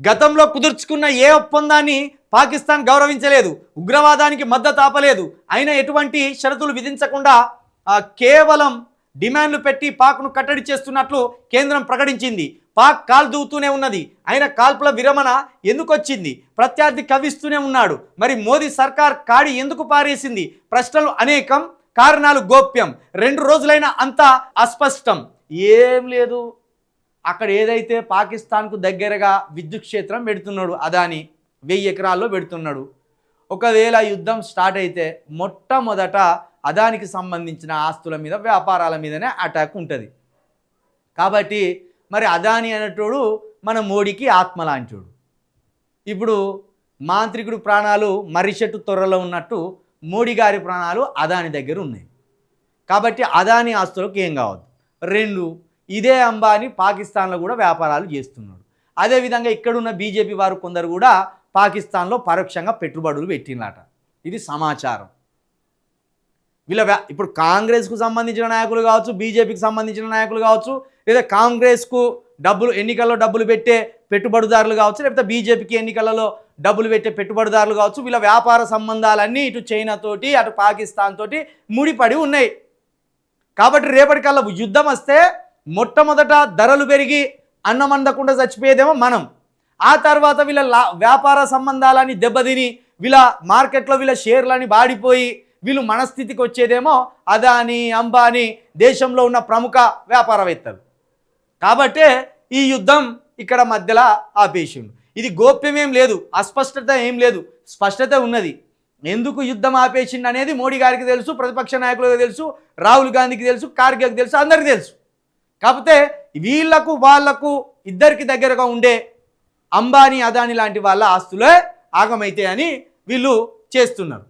గతంలో కుదుర్చుకున్న ఏ ఒప్పందాన్ని పాకిస్తాన్ గౌరవించలేదు ఉగ్రవాదానికి మద్దతు ఆపలేదు అయినా ఎటువంటి షరతులు విధించకుండా కేవలం డిమాండ్లు పెట్టి పాక్ను కట్టడి చేస్తున్నట్లు కేంద్రం ప్రకటించింది. పాక్ కాల్ దూతూనే ఉన్నది ఆయన కాల్పుల విరమణ ఎందుకు వచ్చింది ప్రత్యర్థి కవిస్తూనే ఉన్నాడు. మరి మోదీ సర్కార్ కాడి ఎందుకు పారేసింది? ప్రశ్నలు అనేకం కారణాలు గోప్యం. రెండు రోజులైన అంతా అస్పష్టం. ఏం లేదు. అక్కడ ఏదైతే పాకిస్తాన్కు దగ్గరగా విద్యుత్ క్షేత్రం పెడుతున్నాడు అదాని వెయ్యి ఎకరాల్లో పెడుతున్నాడు. ఒకవేళ యుద్ధం స్టార్ట్ అయితే మొట్టమొదట అదానికి సంబంధించిన ఆస్తుల మీద వ్యాపారాల మీదనే అటాక్ ఉంటుంది. కాబట్టి మరి అదాని అనేటోడు మన మోడీకి ఆత్మ లాంటోడు ఇప్పుడు మాంత్రికుడు ప్రాణాలు మర్రిచెట్టు తొర్రలో ఉన్నట్టు మోడీ గారి ప్రాణాలు అదాని దగ్గర ఉన్నాయి. కాబట్టి అదాని ఆస్తులకు ఏం కావద్దు. రెండు ఇదే అంబానీ పాకిస్తాన్లో కూడా వ్యాపారాలు చేస్తున్నాడు. అదేవిధంగా ఇక్కడున్న బీజేపీ వారు కొందరు కూడా పాకిస్తాన్లో పరోక్షంగా పెట్టుబడులు పెట్టినట ఇది సమాచారం. వీళ్ళ వ్యా- ఇప్పుడు కాంగ్రెస్కు సంబంధించిన నాయకులు కావచ్చు బీజేపీకి సంబంధించిన నాయకులు కావచ్చు లేదా కాంగ్రెస్కు డబ్బులు ఎన్నికల్లో డబ్బులు పెట్టే పెట్టుబడిదారులు కావచ్చు లేకపోతే బీజేపీకి ఎన్నికలలో డబ్బులు పెట్టే పెట్టుబడిదారులు కావచ్చు వీళ్ళ వ్యాపార సంబంధాలన్నీ ఇటు చైనాతోటి అటు పాకిస్తాన్ తోటి ముడిపడి ఉన్నాయి. కాబట్టి రేపటికల్లా యుద్ధం వస్తే మొట్టమొదట ధరలు పెరిగి అన్నం అందకుండా చచ్చిపోయేదేమో మనం. ఆ తర్వాత వీళ్ళ లా- వ్యాపార సంబంధాలని దెబ్బతిని వీళ్ళ మార్కెట్లో వీళ్ళ షేర్లని బాడిపోయి వీళ్ళు మనస్థితికి వచ్చేదేమో అదాని అంబానీ దేశంలో ఉన్న ప్రముఖ వ్యాపారవేత్తలు. కాబట్టే ఈ యుద్ధం ఇక్కడ మధ్యలో ఆపేసిండు. ఇది గోప్యమేం లేదు అస్పష్టత ఏం లేదు స్పష్టత ఉన్నది. ఎందుకు యుద్ధం ఆపేసిండు అనేది మోడీ గారికి తెలుసు ప్రతిపక్ష నాయకులకు తెలుసు రాహుల్ గాంధీకి తెలుసు ఖార్గేకి తెలుసు అందరికీ తెలుసు. కాకపోతే వీళ్ళకు వాళ్ళకు ఇద్దరికి దగ్గరగా ఉండే అంబానీ అదాని లాంటి వాళ్ళ ఆస్తులే ఆగమైతాయని వీళ్ళు చేస్తున్నారు.